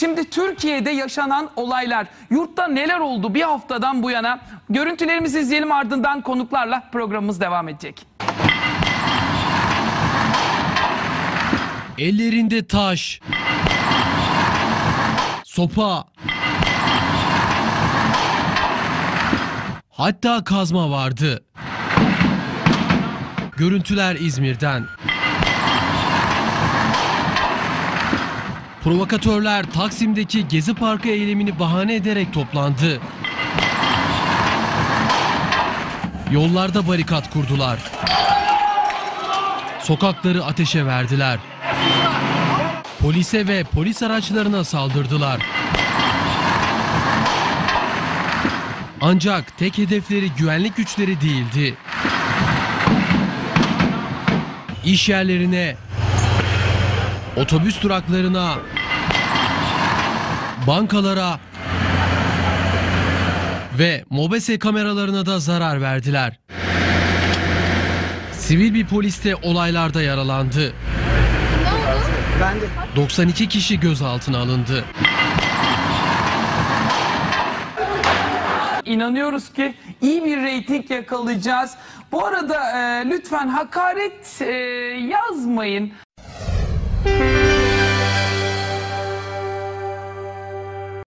Şimdi Türkiye'de yaşanan olaylar, yurtta neler oldu bir haftadan bu yana görüntülerimizi izleyelim ardından konuklarla programımız devam edecek. Ellerinde taş, sopa, hatta kazma vardı. Görüntüler İzmir'den. Provokatörler Taksim'deki Gezi Parkı eylemini bahane ederek toplandı. Yollarda barikat kurdular. Sokakları ateşe verdiler. Polise ve polis araçlarına saldırdılar. Ancak tek hedefleri güvenlik güçleri değildi. İş yerlerine, otobüs duraklarına, bankalara ve mobese kameralarına da zarar verdiler. Sivil bir polis de olaylarda yaralandı. 92 kişi gözaltına alındı. İnanıyoruz ki iyi bir reyting yakalayacağız. Bu arada e, lütfen hakaret e, yazmayın.